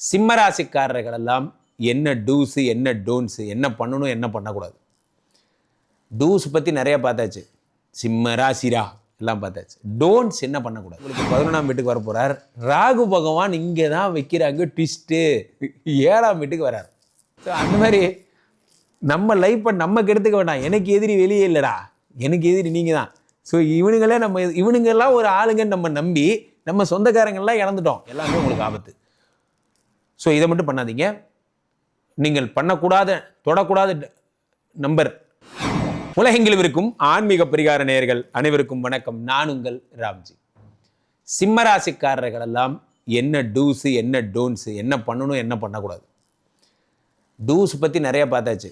சிம்மராசிக்காரர்கள் எல்லாம் என்ன டூஸு என்ன டோன்ஸு என்ன பண்ணணும் என்ன பண்ணக்கூடாது? டூஸ் பற்றி நிறையா பார்த்தாச்சு. சிம்ம ராசிரா எல்லாம் பார்த்தாச்சு. டோன்ஸ் என்ன பண்ணக்கூடாது? உங்களுக்கு பதினொன்றாம் வீட்டுக்கு வர போகிறார் ராகு பகவான் இங்கே தான் வைக்கிறாங்க. ட்விஸ்ட்டு ஏழாம் வீட்டுக்கு வரார். ஸோ அந்த மாதிரி நம்ம லைஃப்பை நம்ம கெடுத்துக்க வேண்டாம். எனக்கு எதிரி வெளியே இல்லைடா. எனக்கு எதிரி நீங்கள் தான். ஸோ இவனுங்களே நம்ம இவனுங்கெல்லாம் ஒரு ஆளுங்கன்னு நம்ம நம்பி நம்ம சொந்தக்காரங்கள்லாம் இழந்துட்டோம். எல்லாமே உங்களுக்கு ஆபத்து. ஸோ இதை மட்டும் பண்ணாதீங்க. நீங்கள் பண்ணக்கூடாத தொடக்கூடாத நம்பர். உலகெங்கிலும் இருக்கும் ஆன்மீக பரிகார நேயர்கள் அனைவருக்கும் வணக்கம். நான் உங்கள் ராம்ஜி. சிம்மராசிக்காரர்கள் எல்லாம் என்ன டூஸு என்ன டோன்ஸு என்ன பண்ணணும் என்ன பண்ணக்கூடாது? டூஸ் பற்றி நிறைய பார்த்தாச்சு.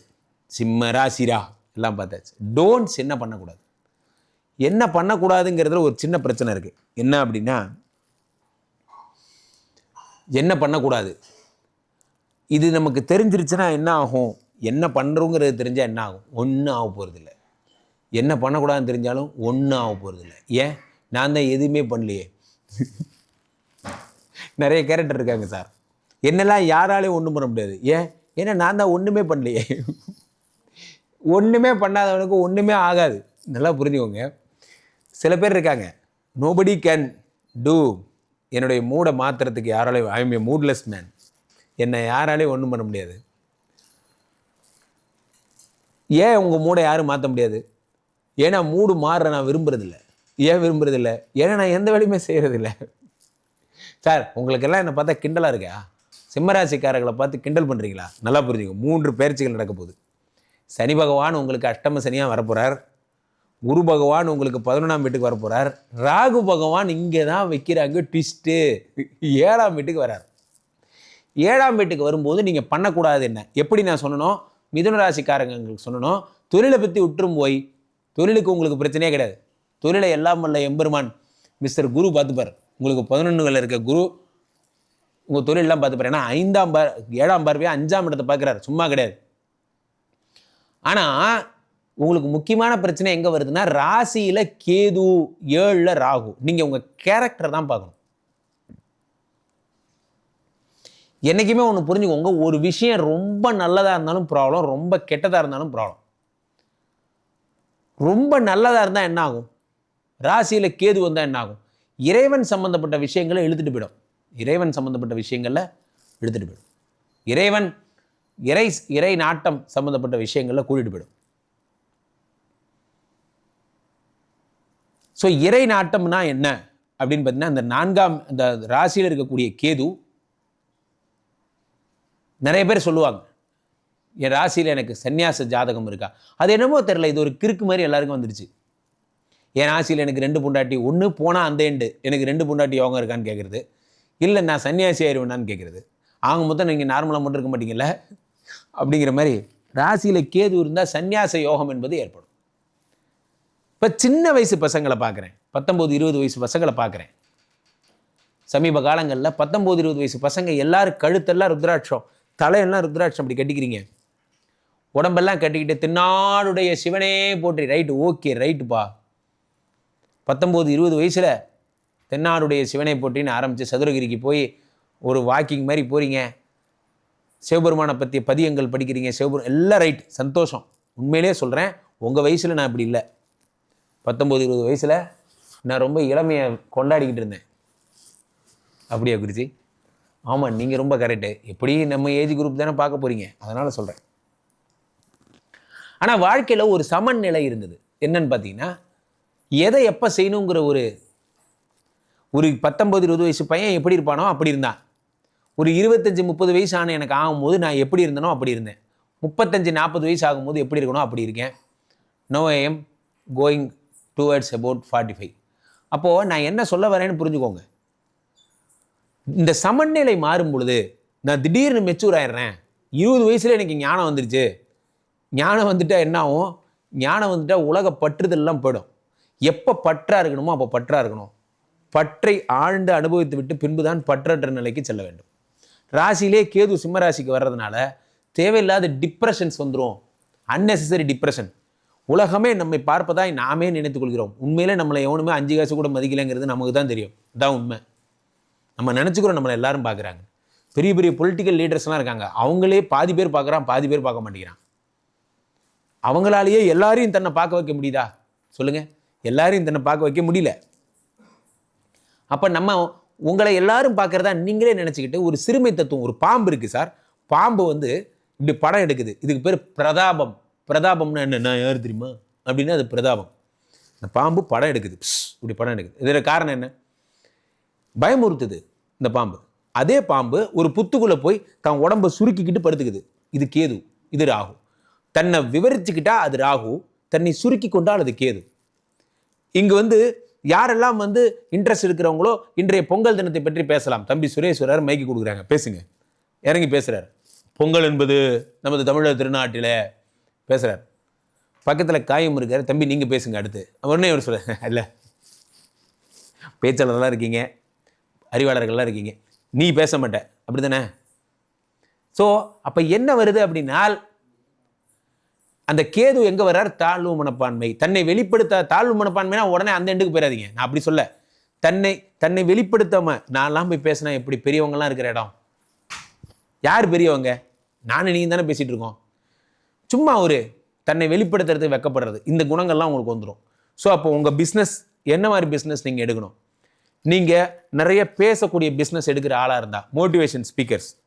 சிம்ம ராசிரா எல்லாம் பார்த்தாச்சு. டோன்ஸ் என்ன பண்ணக்கூடாது? என்ன பண்ணக்கூடாதுங்கிறதுல ஒரு சின்ன பிரச்சனை இருக்குது என்ன அப்படின்னா என்ன பண்ணக்கூடாது? இது நமக்கு தெரிஞ்சிருச்சுன்னா என்ன ஆகும்? என்ன பண்ணுறோங்கிறது தெரிஞ்சால் என்ன ஆகும்? ஒன்றும் ஆக போகிறதில்ல என்ன பண்ணக்கூடாதுன்னு தெரிஞ்சாலும் ஒன்றும் ஆக போகிறதில்ல ஏன்? நான் தான் எதுவுமே பண்ணலையே. நிறைய கேரக்டர் இருக்காங்க சார். என்னெல்லாம் யாராலையும் ஒன்றும் பண்ண முடியாது. ஏன்? ஏன்னா நான் தான் ஒன்றுமே பண்ணலையே. ஒன்றுமே பண்ணாதவனுக்கு ஒன்றுமே ஆகாது. நல்லா புரிஞ்சுக்கோங்க. சில பேர் இருக்காங்க. நோபடி கேன் டூ என்னுடைய மூடை மாற்றுறதுக்கு யாராலையும் ஐ எம் ஏ மூட்லெஸ் மேன் என்னை யாராலையும் ஒன்றும் பண்ண முடியாது. ஏன் உங்கள் மூடை யாரும் மாற்ற முடியாது? ஏன்னா மூடு மாறுற நான் விரும்புறதில்ல. ஏன் விரும்புறதில்ல? ஏன்னா நான் எந்த வேலையுமே செய்கிறதில்ல சார் உங்களுக்கெல்லாம் என்னை பார்த்தா கிண்டலாக இருக்கா? சிம்மராசிக்காரர்களை பார்த்து கிண்டல் பண்ணுறீங்களா நல்லா புரிஞ்சுங்க மூன்று பயிற்சிகள் நடக்க போகுது. சனி பகவான் உங்களுக்கு அஷ்டம சனியாக வரப்போகிறார் குரு பகவான் உங்களுக்கு பதினொன்றாம் வீட்டுக்கு வரப்போகிறார் ராகு பகவான் இங்கே தான் வைக்கிறாங்க ட்விஸ்ட்டு ஏழாம் வீட்டுக்கு வரார். ஏழாம் வீட்டுக்கு வரும்போது நீங்கள் பண்ணக்கூடாது என்ன? எப்படி நான் சொல்லணும்? மிதுன ராசிக்காரங்களுக்கு சொல்லணும். தொழிலை பற்றி விட்டுரும் போய் தொழிலுக்கு உங்களுக்கு பிரச்சனையே கிடையாது. தொழிலை எல்லாம் வல்ல எம்பெருமான் மிஸ்டர் குரு பார்த்துப்பார். உங்களுக்கு பதினொன்றுகளில் இருக்க குரு உங்கள் தொழிலெல்லாம் பார்த்துப்பார். ஏன்னா ஐந்தாம் பார் ஏழாம் பார்வையாக அஞ்சாம் இடத்தை பார்க்குறாரு. சும்மா கிடையாது. ஆனால் உங்களுக்கு முக்கியமான பிரச்சனை எங்கே வருதுன்னா ராசியில் கேது ஏழில் ராகு. நீங்கள் உங்கள் கேரக்டர் தான் பார்க்கணும். என்றைக்குமே ஒன்று புரிஞ்சுக்கோங்க. ஒரு விஷயம் ரொம்ப நல்லதாக இருந்தாலும் ப்ராப்ளம் ரொம்ப கெட்டதாக இருந்தாலும் ப்ராப்ளம் ரொம்ப நல்லதாக இருந்தால் என்ன ஆகும்? ராசியில் கேது வந்தால் என்ன ஆகும்? இறைவன் சம்மந்தப்பட்ட விஷயங்களை இழுத்துட்டு போயிடும். இறைவன் சம்மந்தப்பட்ட விஷயங்களில் இழுத்துட்டு போயிடும். இறைவன் இறை இறை நாட்டம் சம்மந்தப்பட்ட விஷயங்களில் கூட்டிகிட்டு போயிடும். ஸோ இறை நாட்டம்னா என்ன? அப்படின்னு பார்த்தீங்கன்னா அந்த நான்காம் அந்த ராசியில் இருக்கக்கூடிய கேது நிறைய பேர் சொல்லுவாங்க என் ராசியில் எனக்கு சந்நியாச ஜாதகம் இருக்கா? அது என்னமோ தெரில இது ஒரு கிறுக்கு மாதிரி எல்லாருக்கும் வந்துடுச்சு. என் ராசியில் எனக்கு ரெண்டு பொண்டாட்டி ஒன்று போனால் அந்த எண்டு எனக்கு ரெண்டு பொண்டாட்டி யோகம் இருக்கான்னு கேட்குறது இல்லை நான் சன்னியாசி ஆயிடுவேனான்னு கேட்குறது ஆக மொத்தம் நீங்கள் நார்மலாக மட்டும் இருக்க மாட்டீங்கல்ல? அப்படிங்கிற மாதிரி ராசியில் கேது இருந்தால் சந்நியாச யோகம் என்பது ஏற்படும். இப்போ சின்ன வயசு பசங்களை பார்க்குறேன் பத்தொம்போது இருபது வயசு பசங்களை பார்க்குறேன் சமீப காலங்களில் பத்தொம்போது இருபது வயசு பசங்க எல்லாரும் கழுத்தெல்லாம் ருத்ராட்சம் தலையெல்லாம் ருத்ராட்சம் அப்படி கட்டிக்கிறீங்க. உடம்பெல்லாம் கட்டிக்கிட்டு தின்னாடுடைய சிவனே போற்றி. ரைட்டு ஓகே ரைட்டுப்பா பத்தொம்போது இருபது வயசில் தென்னாடுடைய சிவனை போற்றின்னு ஆரம்பித்து சதுரகிரிக்கு போய் ஒரு வாக்கிங் மாதிரி போகிறீங்க சிவபெருமானை பற்றிய பதியங்கள் படிக்கிறீங்க. சிவபெரும் எல்லாம் ரைட் சந்தோஷம். உண்மையிலே சொல்கிறேன் உங்கள் வயசில் நான் இப்படி இல்லை. பத்தொம்போது இருபது வயசில் நான் ரொம்ப இளமையை கொண்டாடிக்கிட்டு இருந்தேன். அப்படியா குருஜி? ஆமாம் நீங்கள் ரொம்ப கரெக்டு எப்படி நம்ம ஏஜ் குரூப் தானே பார்க்க போகிறீங்க அதனால் சொல்கிறேன் ஆனால் வாழ்க்கையில் ஒரு சமநிலை இருந்தது. என்னன்னு பார்த்தீங்கன்னா எதை எப்போ செய்யணுங்கிற ஒரு ஒரு பத்தொம்பது இருபது வயசு பையன் எப்படி இருப்பானோ அப்படி இருந்தான். ஒரு இருபத்தஞ்சி முப்பது வயசு ஆன எனக்கு ஆகும்போது நான் எப்படி இருந்தனோ அப்படி இருந்தேன். முப்பத்தஞ்சு நாற்பது வயசு ஆகும்போது எப்படி இருக்கணும் அப்படி இருக்கேன். No I am going towards about forty five அப்போது நான் என்ன சொல்ல வரேன்னு புரிஞ்சுக்கோங்க. இந்த சமநிலை மாறும் பொழுது நான் திடீர்னு மெச்சூர் ஆயிடுறேன். இருபது வயசுல எனக்கு ஞானம் வந்துருச்சு. ஞானம் வந்துட்டா என்ன ஆகும் ஞானம் வந்துட்டா உலக பற்றுதெல்லாம் போயிடும். எப்போ பற்றா இருக்கணுமோ அப்போ பற்றா இருக்கணும். பற்றை ஆழ்ந்து அனுபவித்து விட்டு பின்புதான் பற்றற்ற நிலைக்கு செல்ல வேண்டும். ராசியிலே கேது சிம்ம ராசிக்கு வர்றதுனால தேவையில்லாத டிப்ரெஷன்ஸ் வந்துடும் அன்னெசரி டிப்ரெஷன் உலகமே நம்மை பார்ப்பதாய் நாமே நினைத்துக் கொள்கிறோம். உண்மையிலே நம்மளை எவனுமே அஞ்சு காசு கூட மதிக்கலைங்கிறது நமக்கு தான் தெரியும். அதான் உண்மை. நம்ம நினச்சிக்கிறோம் நம்மளை எல்லாரும் பார்க்குறாங்க. பெரிய பெரிய பொலிட்டிக்கல் லீடர்ஸ்லாம் இருக்காங்க. அவங்களே பாதி பேர் பார்க்குறான் பாதி பேர் பார்க்க மாட்டேங்கிறான். அவங்களாலேயே எல்லாரையும் தன்னை பார்க்க வைக்க முடியுதா? சொல்லுங்கள் எல்லாரையும் தன்னை பார்க்க வைக்க முடியல. அப்போ நம்ம உங்களை எல்லாரும் பார்க்குறதா நீங்களே நினச்சிக்கிட்டு ஒரு சிறுமை தத்துவம் ஒரு பாம்பு இருக்குது சார். பாம்பு வந்து இப்படி படம் எடுக்குது. இதுக்கு பேர் பிரதாபம். பிரதாபம்னா என்ன? நான் யார் தெரியுமா? அப்படின்னா அது பிரதாபம். இந்த பாம்பு படம் எடுக்குது. இப்படி படம் எடுக்குது. இதில் காரணம் என்ன? பயமுறுத்துது இந்த பாம்பு. அதே பாம்பு ஒரு புத்துக்குள்ளே போய் தன் உடம்ப சுருக்கிக்கிட்டு படுத்துக்குது. இது கேது இது ராகு. தன்னை விவரிச்சுக்கிட்டா அது ராகு தன்னை சுருக்கி கொண்டால் அது கேது. இங்கு வந்து யாரெல்லாம் வந்து இன்ட்ரெஸ்ட் இருக்கிறவங்களோ இன்றைய பொங்கல் தினத்தை பற்றி பேசலாம். தம்பி சுரேஸ்வரர் மைக்கு கொடுக்குறாங்க. பேசுங்க. இறங்கி பேசுகிறார் பொங்கல் என்பது நமது தமிழர் திருநாட்டில் பேசுகிறார் பக்கத்தில் காயம் இருக்கார். தம்பி நீங்கள் பேசுங்க அடுத்து. உடனே இவர் சொல்ல இல்லை. பேச்சாளர்லாம் இருக்கீங்க. அறிவாளர்கள்லாம் இருக்கீங்க. நீ பேச மாட்ட. அப்படி தானே ஸோ அப்போ என்ன வருது அப்படின்னால் அந்த கேது எங்கே வர்றார்? தாழ்வு மனப்பான்மை. தன்னை வெளிப்படுத்த தாழ்வு மனப்பான்மைனா உடனே அந்த எண்டுக்கு போயிடாதீங்க நான் அப்படி சொல்ல. தன்னை தன்னை வெளிப்படுத்தாம நான்லாம் போய் பேசினா எப்படி பெரியவங்கலாம் இருக்கிற இடம்? யார் பெரியவங்க? நானும் நீங்கள் தானே பேசிகிட்டு இருக்கோம். சும்மா ஒரு தன்னை வெளிப்படுத்துறதுக்கு வெக்கப்படுறது. இந்த குணங்கள்லாம் உங்களுக்கு வந்துடும் ஸோ அப்போ உங்கள் பிஸ்னஸ் என்ன மாதிரி பிஸ்னஸ் நீங்கள் எடுக்கணும்? நீங்கள் நிறைய பேசக்கூடிய பிஸ்னஸ் எடுக்கிற ஆளாக இருந்தால் மோட்டிவேஷன் ஸ்பீக்கர்ஸ்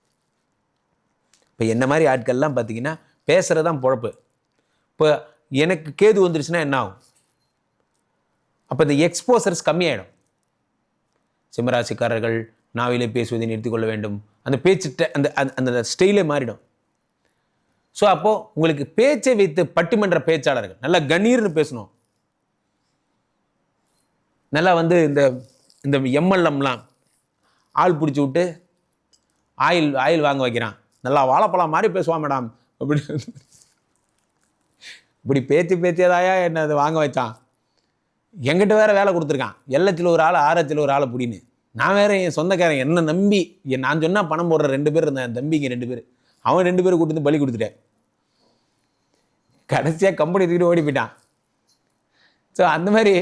இப்போ என்ன மாதிரி ஆட்கள்லாம் பார்த்தீங்கன்னா பேசுகிறது தான் பொழப்பு. இப்போ எனக்கு கேது வந்துருச்சுன்னா என்ன ஆகும்? அப்போ இந்த எக்ஸ்போசர்ஸ் கம்மியாயிடும். சிம்மராசிக்காரர்கள் நாவிலே பேசுவதை நிறுத்திக்கொள்ள வேண்டும். அந்த பேச்சு அந்த அந்த- அந்த ஸ்டைலே மாறிடும். ஸோ அப்போது உங்களுக்கு பேச்சை வைத்து பட்டிமன்ற பேச்சாளர்கள் நல்லா கணீர்னு பேசணும். நல்லா வந்து இந்த இந்த எம்எல்எம்லாம் ஆள் பிடிச்சி விட்டு ஆயில் ஆயில் வாங்க வைக்கிறான். நல்லா வாழைப்பழம் மாதிரி பேசுவான் மேடம். அப்படி இப்படி பேச்சு பேத்தியதாயா என்ன அது வாங்க வைச்சான் என்கிட்ட வேற வேலை கொடுத்துருக்கான். எல்லத்தில் ஒரு ஆள் ஆரத்தில் ஒரு ஆளை பிடின்னு. நான் வேற என் சொந்தக்காரன் என்ன நம்பி நான் சொன்னால் பணம் போடுற ரெண்டு பேர் இருந்தேன் என் தம்பிங்க ரெண்டு பேர். அவன் ரெண்டு பேரும் கூட்டு வந்து பலி கொடுத்துட்டேன். கடைசியாக கம்பெனி தூக்கிட்டு ஓடி போயிட்டான். ஸோ அந்த மாதிரி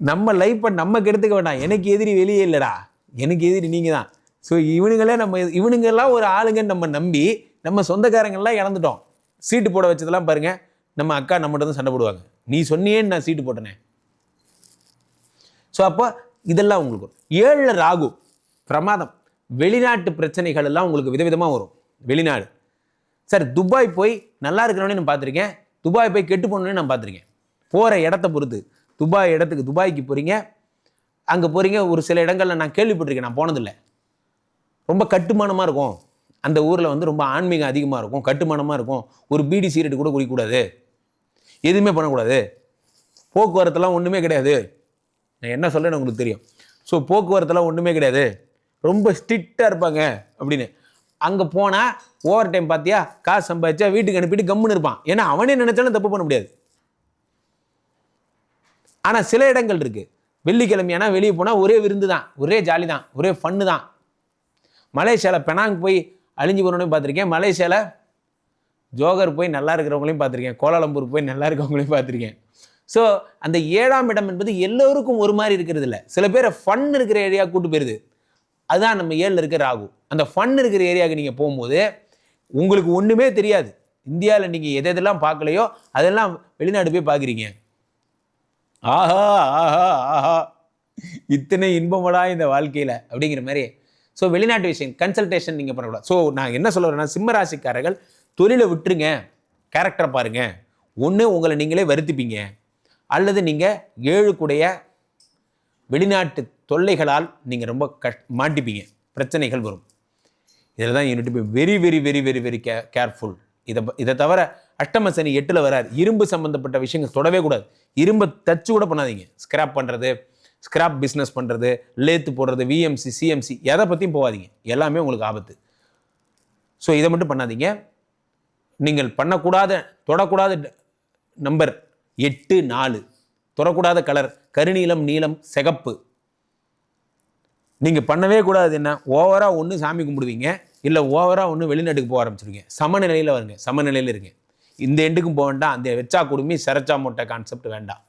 நம்ம லைஃப்பை நம்ம கெடுத்துக்க வேண்டாம். எனக்கு எதிரி வெளியே இல்லைடா. எனக்கு எதிரி நீங்கள் தான் ஸோ இவனுங்களே நம்ம இவனுங்கெல்லாம் ஒரு ஆளுங்கன்னு நம்ம நம்பி நம்ம சொந்தக்காரங்கெல்லாம் இழந்துட்டோம் சீட்டு போட வச்சதெல்லாம் பாருங்கள் நம்ம அக்கா நம்மகிட்ட தான் சண்டை போடுவாங்க. நீ சொன்னியேன்னு நான் சீட்டு போட்டனே. ஸோ அப்போ இதெல்லாம் உங்களுக்கு ஏழில் ராகு பிரமாதம். வெளிநாட்டு பிரச்சனைகள் எல்லாம் உங்களுக்கு விதவிதமாக வரும். வெளிநாடு. சார் துபாய் போய் நல்லா இருக்கிறவனே நான் பார்த்துருக்கேன். துபாய் போய் கெட்டு போனோன்னே நான் பார்த்துருக்கேன். போகிற இடத்த பொறுத்து. துபாய் இடத்துக்கு துபாய்க்கு போகிறீங்க அங்கே போகிறீங்க ஒரு சில இடங்களில் நான் கேள்விப்பட்டிருக்கேன் நான் போனதில்லை. ரொம்ப கட்டுமானமாக இருக்கும். அந்த ஊரில் வந்து ரொம்ப ஆன்மீகம் அதிகமாக இருக்கும் கட்டுமானமாக இருக்கும். ஒரு பீடி சீரட்டு கூட குடிக்கக்கூடாது. எதுவுமே பண்ணக்கூடாது. போக்குவரத்துலாம் ஒன்றுமே கிடையாது. நான் என்ன சொல்றேன்னு உங்களுக்கு தெரியும். ஸோ போக்குவரத்துலாம் ஒன்றுமே கிடையாது. ரொம்ப ஸ்ட்ரிக்டாக இருப்பாங்க அப்படின்னு. அங்கே போனால் ஓவர் டைம் பார்த்தியா காசு சம்பாதிச்சா வீட்டுக்கு அனுப்பிட்டு கம்முன்னு இருப்பான். ஏன்னா அவனே நினைச்சாலும் தப்பு பண்ண முடியாது. ஆனால் சில இடங்கள் இருக்கு. வெள்ளிக்கிழமையானா வெளியே போனால் ஒரே விருந்து தான் ஒரே ஜாலி தான் ஒரே ஃபன்னு தான். மலேசியாவில் பெனாங் போய் அழிஞ்சு போனோன்னு பார்த்துருக்கேன். மலேசியாவில் ஜோகர் போய் நல்லா இருக்கிறவங்களையும் பார்த்துருக்கேன். கோலாலம்பூர் போய் நல்லா இருக்கிறவங்களையும் பார்த்துருக்கேன். ஸோ அந்த ஏழாம் இடம் என்பது எல்லோருக்கும் ஒரு மாதிரி இருக்கிறது இல்லை சில பேரை ஃபன் இருக்கிற ஏரியா கூட்டு போயிருது. அதுதான் நம்ம ஏழில் இருக்கிற ராகு. அந்த ஃபன் இருக்கிற ஏரியாவுக்கு நீங்கள் போகும்போது உங்களுக்கு ஒன்றுமே தெரியாது. இந்தியாவில் நீங்கள் எது எதெல்லாம் பார்க்கலையோ அதெல்லாம் வெளிநாடு போய் பார்க்குறீங்க. ஆஹா ஆஹா ஆஹா. இத்தனை இன்பமடா இந்த வாழ்க்கையில் அப்படிங்கிற மாதிரி. ஸோ வெளிநாட்டு விஷயம் கன்சல்டேஷன் நீங்கள் பண்ணக்கூடாது. ஸோ நான் என்ன சொல்ல வரேன்னா தொழிலை விட்டுருங்க. கேரக்டரை பாருங்கள் ஒன்று உங்களை நீங்களே வருத்திப்பீங்க. அல்லது நீங்கள் ஏழுக்குடைய வெளிநாட்டு தொல்லைகளால் நீங்கள் ரொம்ப கஷ் மாட்டிப்பீங்க. பிரச்சனைகள் வரும். இதில் தான் unit very very very very very K careful இதை இதை தவிர அஷ்டம சனி எட்டில் வராது இரும்பு சம்மந்தப்பட்ட விஷயங்கள் தொடவே கூடாது. இரும்பை தச்சு கூட பண்ணாதீங்க. ஸ்கிராப் பண்ணுறது ஸ்கிராப் பிஸ்னஸ் பண்ணுறது லேத்து போடுறது விஎம்சி சிஎம்சி எதை பற்றியும் போகாதீங்க. எல்லாமே உங்களுக்கு ஆபத்து. ஸோ இதை மட்டும் பண்ணாதீங்க. நீங்கள் பண்ணக்கூடாத தொடக்கூடாத நம்பர் எட்டு நாலு. தொடக்கூடாத கலர் கருநீலம் நீலம் சிகப்பு. நீங்கள் பண்ணவே கூடாது என்ன? ஓவராக ஒன்று சாமி கும்பிடுவீங்க. இல்லை ஓவராக ஒன்று வெளிநாட்டுக்கு போக ஆரம்பிச்சிருவீங்க. சமநிலையில் வருங்க. சமநிலையில் இருங்க. இந்த எண்டுக்கும் போக வேண்டாம். அந்த வெச்சா குடுமி சிறச்சா மூட்டை கான்செப்ட் வேண்டாம்.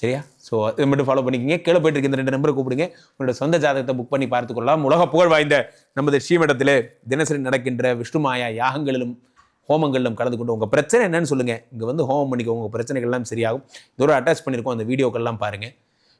சரியா? ஸோ இதை மட்டும் ஃபாலோ பண்ணிக்கிங்க. கீழே போயிட்டு இருக்க இந்த ரெண்டு நம்பரை கூப்பிடுங்க. உங்களோட சொந்த ஜாதகத்தை புக் பண்ணி பார்த்துக்கொள்ளலாம் உலக புகழ் வாய்ந்த நமது ஸ்ரீமடத்தில் தினசரி நடக்கின்ற விஷ்ணுமாயா யாகங்களிலும் ஹோமங்களிலும் கலந்து கொண்டு உங்கள் பிரச்சனை என்னன்னு சொல்லுங்கள் இங்கே வந்து ஹோமம் பண்ணிக்கோங்க. உங்கள் பிரச்சனைகள்லாம் சரியாகும். இதோட அட்டாச் பண்ணியிருக்கோம் அந்த வீடியோக்கள்லாம் பாருங்கள்